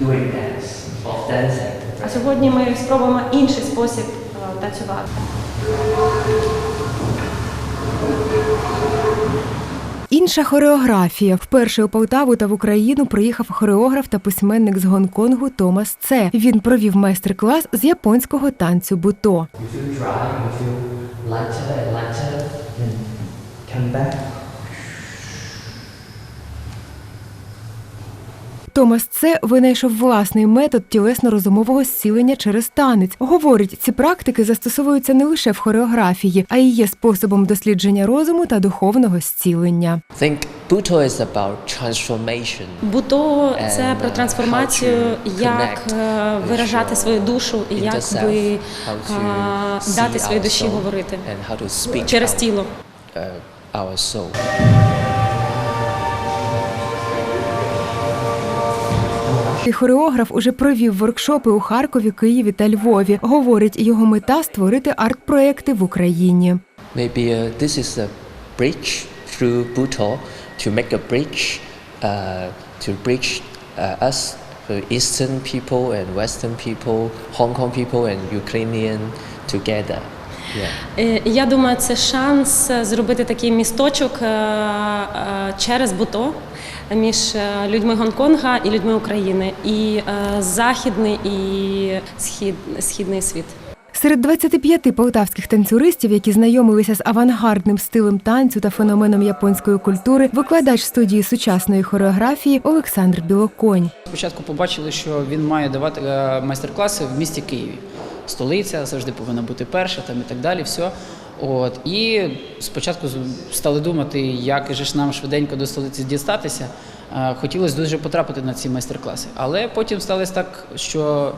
doing dance, of dancing. А сьогодні ми спробуємо інший спосіб е, танцювати. Інша хореографія. Вперше у Полтаву та в Україну приїхав хореограф та письменник з Гонконгу Томас Це. Він провів майстер-клас з японського танцю буто. You feel dry, you lighter and lighter, and come back. Томас Це винайшов власний метод тілесно-розумового зцілення через танець. Говорить, ці практики застосовуються не лише в хореографії, а й є способом дослідження розуму та духовного зцілення. I think Buto is about transformation. Буто це про uh, трансформацію, як е, виражати свою душу і як би see дати своїй душі говорити через тіло. І хореограф уже провів воркшопи у Харкові, Києві та Львові. Говорить, його мета створити арт-проекти в Україні. Maybe uh, this is a bridge through Buto to make a bridge uh, to bridge uh, us, the Eastern people and Western people, Hong Kong people and Ukrainian together. Е, Я думаю, це шанс е, зробити такий місточок е, через буто між людьми Гонконга і людьми України, і західний і схід, східний світ. Серед 25 полтавських танцюристів, які знайомилися з авангардним стилем танцю та феноменом японської культури, викладач студії сучасної хореографії Олександр Білоконь. Спочатку побачили, що він має давати майстер-класи в місті Києві. Столиця завжди повинна бути перша, там і так далі. Все. От і спочатку стали думати, як же ж нам швиденько до столиці дістатися. Е, Хотілося дуже потрапити на ці майстер-класи. Але потім сталося так, що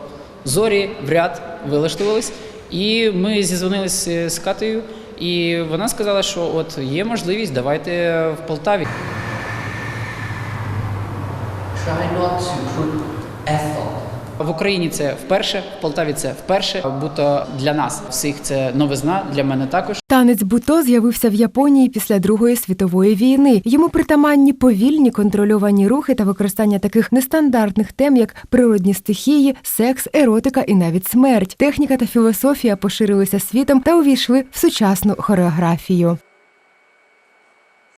зорі в ряд вилаштувались, і ми зізвонилися з Катею, і вона сказала, що от є можливість, давайте в Полтаві. Try not to put effort. В Україні це вперше, в Полтаві це вперше. Будто для нас всіх це новизна, для мене також. Танець буто з'явився в Японії після Другої світової війни. Йому притаманні повільні контрольовані рухи та використання таких нестандартних тем, як природні стихії, секс, еротика і навіть смерть. Техніка та філософія поширилися світом та увійшли в сучасну хореографію.